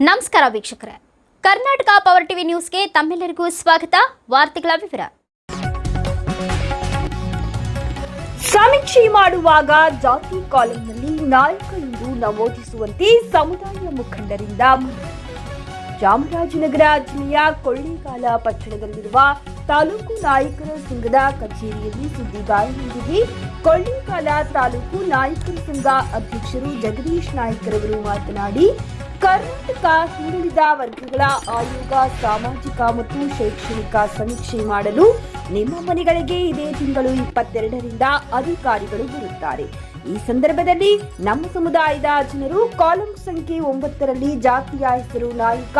ನಮಸ್ಕಾರ ವೀಕ್ಷಕರೇ. Karnataka power TV ನ್ಯೂಸ್ಗೆ ತಮ್ಮೆಲ್ಲರಿಗೂ ಸ್ವಾಗತ. ವಾರ್ತೆಗಳ ವಿವರ. ಸಮೀಕ್ಷೆ ಮಾಡುವಾಗ ಜಾತಿ ಕಾಲಂನಲ್ಲಿ ನಾಯಕ ಎಂದು ನಮೂದಿಸುವಂತೆ ಸಮುದಾಯ ಮುಖಂಡರಿಂದ. ಚಾಮರಾಜನಗರ ಜಿಲ್ಲೆಯ ಕೊಳ್ಳೇಗಾಲ ಪಟ್ಟಣದಲ್ಲಿರುವ ತಾಲೂಕು ನಾಯಕರ ಸಂಘದ ಕಚೇರಿಯಲ್ಲಿ ಸುದ್ದಿಗಾರರೊಂದಿಗೆ ಕೊಳ್ಳೇಗಾಲ ತಾಲೂಕು ನಾಯಕರ ಸಂಘ ಅಧ್ಯಕ್ಷರು ಜಗದೀಶ್ ನಾಯ್ಕರವರು ಮಾತನಾಡಿ ಕರ್ನಾಟಕ ಹಿಂದುಳಿದ ವರ್ಗಗಳ ಆಯೋಗ, ಸಾಮಾಜಿಕ ಮತ್ತು ಶೈಕ್ಷಣಿಕ ಸಮೀಕ್ಷೆ ಮಾಡಲು ನಿಮ್ಮ ಮನೆಗಳಿಗೆ ಇದೇ ತಿಂಗಳು ಇಪ್ಪತ್ತೆರಡರಿಂದ ಅಧಿಕಾರಿಗಳು ಬರುತ್ತಾರೆ. ಈ ಸಂದರ್ಭದಲ್ಲಿ ನಮ್ಮ ಸಮುದಾಯದ ಜನರು ಕಾಲಂ ಸಂಖ್ಯೆ ಒಂಬತ್ತರಲ್ಲಿ ಜಾತಿಯ ಹೆಸರು, ನಾಯಕ,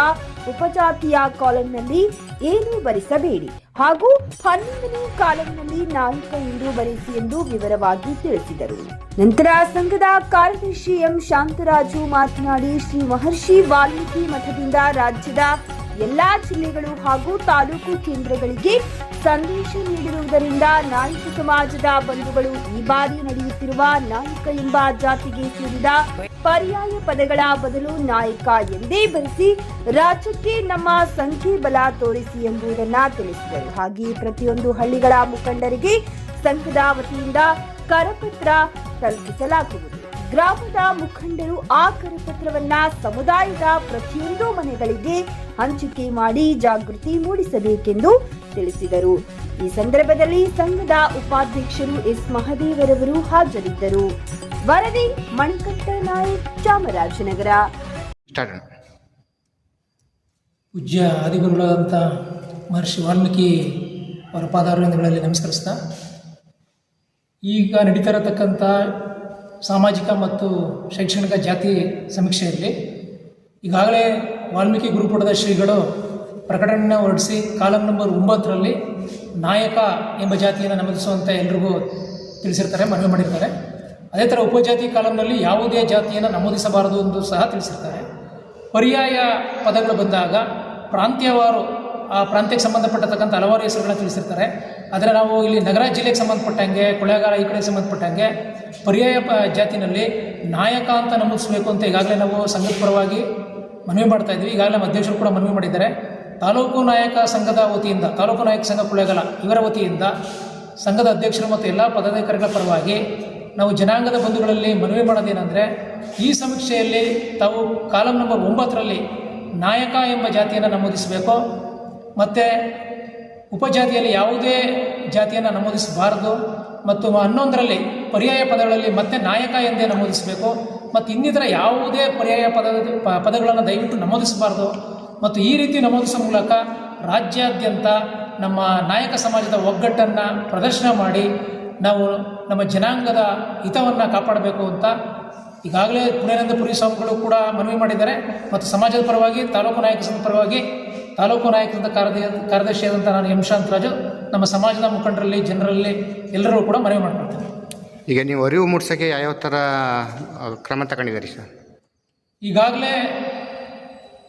ಉಪಜಾತಿಯ ಕಾಲಂನಲ್ಲಿ ಏನು ಬರೆಸಬೇಡಿ. ಹಾಗೂ ಹನ್ನೊಂದನೇ ಕಾಲಂನಲ್ಲಿ ನಾಯಕ ಎಂದು ಬರೆಸಿ ಎಂದು ವಿವರವಾಗಿ ತಿಳಿಸಿದರು. ನಂತರ ಸಂಘದ ಕಾರ್ಯದರ್ಶಿ ಎಂ. ಶಾಂತರಾಜು ಮಾತನಾಡಿ, ಶ್ರೀ ಮಹರ್ಷಿ ವಾಲ್ಮೀಕಿ ಮಠದಿಂದ ರಾಜ್ಯದ ಎಲ್ಲಾ ಜಿಲ್ಲೆಗಳು ಹಾಗೂ ತಾಲೂಕು ಕೇಂದ್ರಗಳಿಗೆ ಸಂದೇಶ ನೀಡಿರುವುದರಿಂದ ನಾಯಕ ಸಮಾಜದ ಬಂಧುಗಳು ಈ ಬಾರಿ ನಡೆಯುತ್ತಿರುವ ನಾಯಕ ಎಂಬ ಜಾತಿಗೆ ಸೇರಿದ ಪರ್ಯಾಯ ಪದಗಳ ಬದಲು ನಾಯಕ ಎಂದೇ ಬರೆಸಿ ರಾಜ್ಯಕ್ಕೆ ನಮ್ಮ ಸಂಖ್ಯೆ ಬಲ ತೋರಿಸಿ ಎಂಬುದನ್ನ ತಿಳಿಸಿದರು. ಹಾಗೆಯೇ ಪ್ರತಿಯೊಂದು ಹಳ್ಳಿಗಳ ಮುಖಂಡರಿಗೆ ಸಂಘದ ವತಿಯಿಂದ ಕರಪತ್ರ ತಲುಪಿಸಲಾಗುವುದು. ಗ್ರಾಮದ ಮುಖಂಡರು ಆ ಕರಪತ್ರವನ್ನ ಸಮುದಾಯದ ಪ್ರತಿಯೊಂದು ಮನೆಗಳಿಗೆ ಹಂಚಿಕೆ ಮಾಡಿ ಜಾಗೃತಿ ಮೂಡಿಸಬೇಕೆಂದು ತಿಳಿಸಿದರು. ಈ ಸಂದರ್ಭದಲ್ಲಿ ಸಂಘದ ಉಪಾಧ್ಯಕ್ಷರು ಎಸ್. ಮಹದೇವರವರು ಹಾಜರಿದ್ದರು. ವರದಿ ಮಣಿಕಟ್ಟ ನಾಯಕ್ ಚಾಮರಾಜನಗರ. ಪೂಜ್ಯ ಆದಿಗುರುಗಳಾದಂಥ ಮಹರ್ಷಿ ವಾಲ್ಮೀಕಿ ಅವರ ಪಾದಾರವಿಂದಗಳಲ್ಲಿ ನಮಸ್ಕರಿಸ್ತಾ. ಈಗ ನಡೀತಾ ಇರತಕ್ಕಂಥ ಸಾಮಾಜಿಕ ಮತ್ತು ಶೈಕ್ಷಣಿಕ ಜಾತಿ ಸಮೀಕ್ಷೆಯಲ್ಲಿ ಈಗಾಗಲೇ ವಾಲ್ಮೀಕಿ ಗುರುಪುಟದ ಶ್ರೀಗಳು ಪ್ರಕಟಣೆಯನ್ನು ಹೊರಡಿಸಿ, ಕಾಲಂ ನಂಬರ್ ಒಂಬತ್ತರಲ್ಲಿ ನಾಯಕ ಎಂಬ ಜಾತಿಯನ್ನು ನಮೂದಿಸುವಂತೆ ಎಲ್ರಿಗೂ ತಿಳಿಸಿರ್ತಾರೆ, ಮನವಿ ಮಾಡಿರ್ತಾರೆ. ಅದೇ ಥರ ಉಪಜಾತಿ ಕಾಲಂನಲ್ಲಿ ಯಾವುದೇ ಜಾತಿಯನ್ನು ನಮೂದಿಸಬಾರದು ಎಂದು ಸಹ ತಿಳಿಸಿರ್ತಾರೆ. ಪರ್ಯಾಯ ಪದಗಳು ಬಂದಾಗ ಪ್ರಾಂತ್ಯವಾರು, ಆ ಪ್ರಾಂತ್ಯಕ್ಕೆ ಸಂಬಂಧಪಟ್ಟತಕ್ಕಂಥ ಹಲವಾರು ಹೆಸರುಗಳನ್ನ ತಿಳಿಸಿರ್ತಾರೆ. ಆದರೆ ನಾವು ಇಲ್ಲಿ ನಗರ ಜಿಲ್ಲೆಗೆ ಸಂಬಂಧಪಟ್ಟಂಗೆ ಕೊಳ್ಳೇಗಾಲ ಈ ಕಡೆಗೆ ಸಂಬಂಧಪಟ್ಟಂಗೆ ಪರ್ಯಾಯ ಪ ಜಾತಿನಲ್ಲಿ ನಾಯಕ ಅಂತ ನಮೂದಿಸಬೇಕು ಅಂತ ಈಗಾಗಲೇ ನಾವು ಸಂಘದ ಪರವಾಗಿ ಮನವಿ ಮಾಡ್ತಾ ಇದ್ವಿ. ಈಗಾಗಲೇ ನಮ್ಮ ಕೂಡ ಮನವಿ ಮಾಡಿದ್ದಾರೆ. ತಾಲೂಕು ನಾಯಕ ಸಂಘದ ವತಿಯಿಂದ, ತಾಲೂಕು ನಾಯಕ ಸಂಘ ಕೊಳ್ಳೇಗಾಲ ಇವರ ವತಿಯಿಂದ ಸಂಘದ ಅಧ್ಯಕ್ಷರು ಮತ್ತು ಎಲ್ಲ ಪದಾಧಿಕಾರಿಗಳ ಪರವಾಗಿ ನಾವು ಜನಾಂಗದ ಬಂಧುಗಳಲ್ಲಿ ಮನವಿ ಮಾಡೋದೇನೆಂದರೆ, ಈ ಸಮೀಕ್ಷೆಯಲ್ಲಿ ತಾವು ಕಾಲಂ ನಂಬರ್ ಒಂಬತ್ತರಲ್ಲಿ ನಾಯಕ ಎಂಬ ಜಾತಿಯನ್ನು ನಮೂದಿಸಬೇಕು. ಮತ್ತು ಉಪಜಾತಿಯಲ್ಲಿ ಯಾವುದೇ ಜಾತಿಯನ್ನು ನಮೂದಿಸಬಾರದು. ಮತ್ತು ಹನ್ನೊಂದರಲ್ಲಿ ಪರ್ಯಾಯ ಪದಗಳಲ್ಲಿ ಮತ್ತೆ ನಾಯಕ ಎಂದೇ ನಮೂದಿಸಬೇಕು. ಮತ್ತು ಇನ್ನಿತರ ಯಾವುದೇ ಪರ್ಯಾಯ ಪದ ಪದಗಳನ್ನು ದಯವಿಟ್ಟು ನಮೂದಿಸಬಾರ್ದು. ಮತ್ತು ಈ ರೀತಿ ನಮೂದಿಸುವ ಮೂಲಕ ರಾಜ್ಯಾದ್ಯಂತ ನಮ್ಮ ನಾಯಕ ಸಮಾಜದ ಒಗ್ಗಟ್ಟನ್ನು ಪ್ರದರ್ಶನ ಮಾಡಿ ನಾವು ನಮ್ಮ ಜನಾಂಗದ ಹಿತವನ್ನು ಕಾಪಾಡಬೇಕು ಅಂತ ಈಗಾಗಲೇ ಪುಣೇನಂದಪುರಿ ಸ್ವಾಮಿಗಳು ಕೂಡ ಮನವಿ ಮಾಡಿದ್ದಾರೆ. ಮತ್ತು ಸಮಾಜದ ಪರವಾಗಿ ತಾಲೂಕು ನಾಯಕ ಸಂಘದ ಪರವಾಗಿ ತಾಲೂಕು ನಾಯಕರಿಂದ ಕಾರ್ಯ ಕಾರ್ಯದರ್ಶಿಯಾದಂಥ ನಾನು ಎಂ ಶಾಂತರಾಜು ನಮ್ಮ ಸಮಾಜದ ಮುಖಂಡರಲ್ಲಿ ಜನರಲ್ಲಿ ಎಲ್ಲರೂ ಕೂಡ ಮನವಿ ಮಾಡ್ಕೊಳ್ತೇನೆ. ಈಗ ನೀವು ಅರಿವು ಮೂಡಿಸೋಕ್ಕೆ ಯಾವ್ಯಾವ ಥರ ಕ್ರಮ ತಗೊಂಡಿದ್ದೀರಿ ಸರ್? ಈಗಾಗಲೇ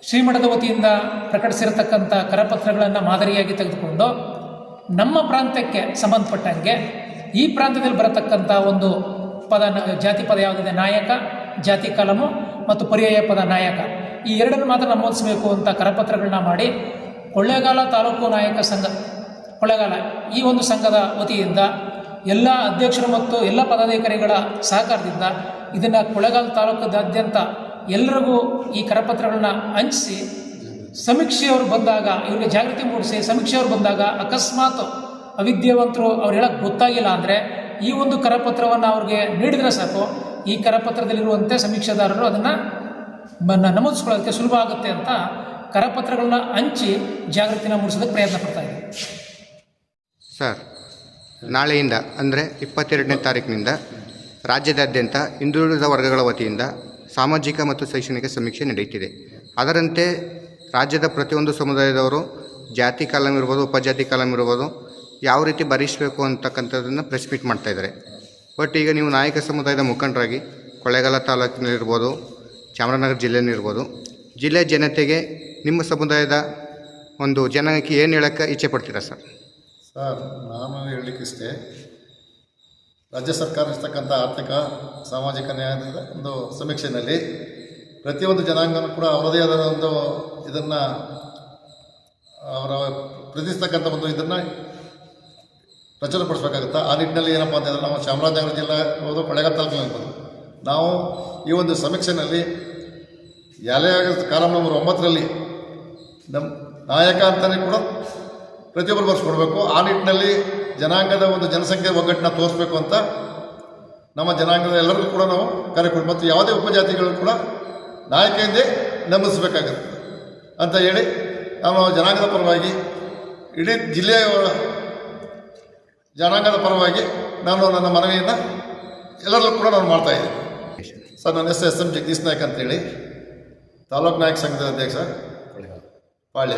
ಶ್ರೀಮಠದ ವತಿಯಿಂದ ಪ್ರಕಟಿಸಿರತಕ್ಕಂಥ ಕರಪತ್ರಗಳನ್ನು ಮಾದರಿಯಾಗಿ ತೆಗೆದುಕೊಂಡು ನಮ್ಮ ಪ್ರಾಂತ್ಯಕ್ಕೆ ಸಂಬಂಧಪಟ್ಟಂಗೆ ಈ ಪ್ರಾಂತ್ಯದಲ್ಲಿ ಬರತಕ್ಕಂಥ ಒಂದು ಪದ ಜಾತಿ ಪದ ಯಾವುದಿದೆ? ನಾಯಕ, ಜಾತಿ ಕಲಮು ಮತ್ತು ಪರ್ಯಾಯ ಪದ ನಾಯಕ. ಈ ಎರಡನ್ನು ಮಾತ್ರ ನಮೂದಿಸಬೇಕು ಅಂತ ಕರಪತ್ರಗಳನ್ನ ಮಾಡಿ ಕೊಳ್ಳೇಗಾಲ ತಾಲೂಕು ನಾಯಕ ಸಂಘ, ಕೊಳ್ಳೇಗಾಲ ಈ ಒಂದು ಸಂಘದ ವತಿಯಿಂದ ಎಲ್ಲ ಅಧ್ಯಕ್ಷರು ಮತ್ತು ಎಲ್ಲ ಪದಾಧಿಕಾರಿಗಳ ಸಹಕಾರದಿಂದ ಇದನ್ನು ಕೊಳ್ಳೇಗಾಲ ತಾಲೂಕದಾದ್ಯಂತ ಎಲ್ಲರಿಗೂ ಈ ಕರಪತ್ರಗಳನ್ನ ಹಂಚಿಸಿ, ಸಮೀಕ್ಷೆಯವರು ಬಂದಾಗ, ಇವರಿಗೆ ಜಾಗೃತಿ ಮೂಡಿಸಿ ಸಮೀಕ್ಷೆಯವರು ಬಂದಾಗ ಅಕಸ್ಮಾತ್ ಅವಿದ್ಯಾವಂತರು ಅವ್ರು ಹೇಳಕ್ಕೆ ಗೊತ್ತಾಗಿಲ್ಲ ಅಂದರೆ ಈ ಒಂದು ಕರಪತ್ರವನ್ನು ಅವ್ರಿಗೆ ನೀಡಿದರೆ ಸಾಕು. ಈ ಕರಪತ್ರದಲ್ಲಿರುವಂತೆ ಸಮೀಕ್ಷೆದಾರರು ಅದನ್ನು ನಮೂದಿಸ್ಕೊಳ್ಳೋದಕ್ಕೆ ಸುಲಭ ಆಗುತ್ತೆ ಅಂತ ಕರಪತ್ರಗಳನ್ನ ಹಂಚಿ ಜಾಗೃತಿನ ಮೂಡಿಸೋದಕ್ಕೆ ಪ್ರಯತ್ನ ಪಡ್ತಾ ಇದ್ದೀವಿ ಸರ್, ನಾಳೆಯಿಂದ ಅಂದರೆ ಇಪ್ಪತ್ತೆರಡನೇ ತಾರೀಕಿನಿಂದ ರಾಜ್ಯದಾದ್ಯಂತ ಹಿಂದುಳಿದ ವರ್ಗಗಳ ವತಿಯಿಂದ ಸಾಮಾಜಿಕ ಮತ್ತು ಶೈಕ್ಷಣಿಕ ಸಮೀಕ್ಷೆ ನಡೆಯುತ್ತಿದೆ. ಅದರಂತೆ ರಾಜ್ಯದ ಪ್ರತಿಯೊಂದು ಸಮುದಾಯದವರು ಜಾತಿ ಕಾಲಂ ಇರ್ಬೋದು, ಉಪಜಾತಿ ಕಾಲಂ ಇರ್ಬೋದು ಯಾವ ರೀತಿ ಭರಿಸಬೇಕು ಅಂತಕ್ಕಂಥದ್ದನ್ನು ಪ್ರೆಸ್ ಮೀಟ್ ಮಾಡ್ತಾಯಿದ್ದಾರೆ ಬಟ್ ಈಗ ನೀವು ನಾಯಕ ಸಮುದಾಯದ ಮುಖಂಡರಾಗಿ ಕೊಳ್ಳೇಗಾಲ ತಾಲೂಕಿನಲ್ಲಿರ್ಬೋದು ಚಾಮರಾಜನಗರ ಜಿಲ್ಲೆಯಲ್ಲಿರ್ಬೋದು ಜಿಲ್ಲೆ ಜನತೆಗೆ ನಿಮ್ಮ ಸಮುದಾಯದ ಒಂದು ಜನಕ್ಕೆ ಏನು ಹೇಳೋಕ್ಕೆ ಇಚ್ಛೆ ಪಡ್ತೀರಾ ಸರ್? ಸರ್ ನಾನು ಹೇಳಲಿಕ್ಕಿಷ್ಟೇ ರಾಜ್ಯ ಸರ್ಕಾರ ಇರ್ತಕ್ಕಂಥ ಆರ್ಥಿಕ, ಸಾಮಾಜಿಕ ನ್ಯಾಯದ ಒಂದು ಸಮೀಕ್ಷೆಯಲ್ಲಿ ಪ್ರತಿಯೊಂದು ಜನಾಂಗನೂ ಕೂಡ ಅವರದೇ ಆದ ಒಂದು ಇದನ್ನು, ಅವರ ಪ್ರೀತಿಸ್ತಕ್ಕಂಥ ಒಂದು ಇದನ್ನು ಪ್ರಚುರಪಡಿಸ್ಬೇಕಾಗುತ್ತೆ? ಆ ನಿಟ್ಟಿನಲ್ಲಿ ಏನಪ್ಪ ಅಂತಂದರೆ ನಾವು ಚಾಮರಾಜನಗರ ಜಿಲ್ಲೆ ಇರ್ಬೋದು ಕೊಳ್ಳೇಗಾಲ ತಾಲೂಕಿನಲ್ಲಿ ನಾವು ಈ ಒಂದು ಸಮೀಕ್ಷೆಯಲ್ಲಿ ಯಾಲೇ ಕಾಲಂ ನಂಬರ್ ಒಂಬತ್ತರಲ್ಲಿ ನಮ್ಮ ನಾಯಕ ಅಂತಲೇ ಕೂಡ ಪ್ರತಿಯೊಬ್ಬರು ಬರ್ಸ್ಕೊಡ್ಬೇಕು ಆ ನಿಟ್ಟಿನಲ್ಲಿ ಜನಾಂಗದ ಒಂದು ಜನಸಂಖ್ಯೆ ಒಗ್ಗಟ್ಟನ್ನ ತೋರಿಸ್ಬೇಕು ಅಂತ ನಮ್ಮ ಜನಾಂಗದ ಎಲ್ಲರಿಗೂ ಕೂಡ ನಾವು ಕರೆ ಕೊಡಿ ಮತ್ತು ಯಾವುದೇ ಉಪಜಾತಿಗಳು ಕೂಡ ನಾಯಕ ಎಂದೇ ನಂಬಿಸಬೇಕಾಗುತ್ತೆ ಅಂತ ಹೇಳಿ ನಾನು ಜನಾಂಗದ ಪರವಾಗಿ, ಇಡೀ ಜಿಲ್ಲೆಯ ಜನಾಂಗದ ಪರವಾಗಿ ನಾನು ನನ್ನ ಮನವಿಯನ್ನು ಎಲ್ಲರಲ್ಲೂ ಕೂಡ ನಾನು ಮಾಡ್ತಾ ಇದ್ದೀನಿ. ಸರ್, ನನ್ನ ಹೆಸರು ಎಸ್ ಎಂ ಜಗದೀಶ್ ನಾಯ್ಕ್ ಅಂತೇಳಿ ತಾಲೂಕು ನಾಯಕ ಸಂಘದ ಅಧ್ಯಕ್ಷ, ಪಾಳ್ಯ.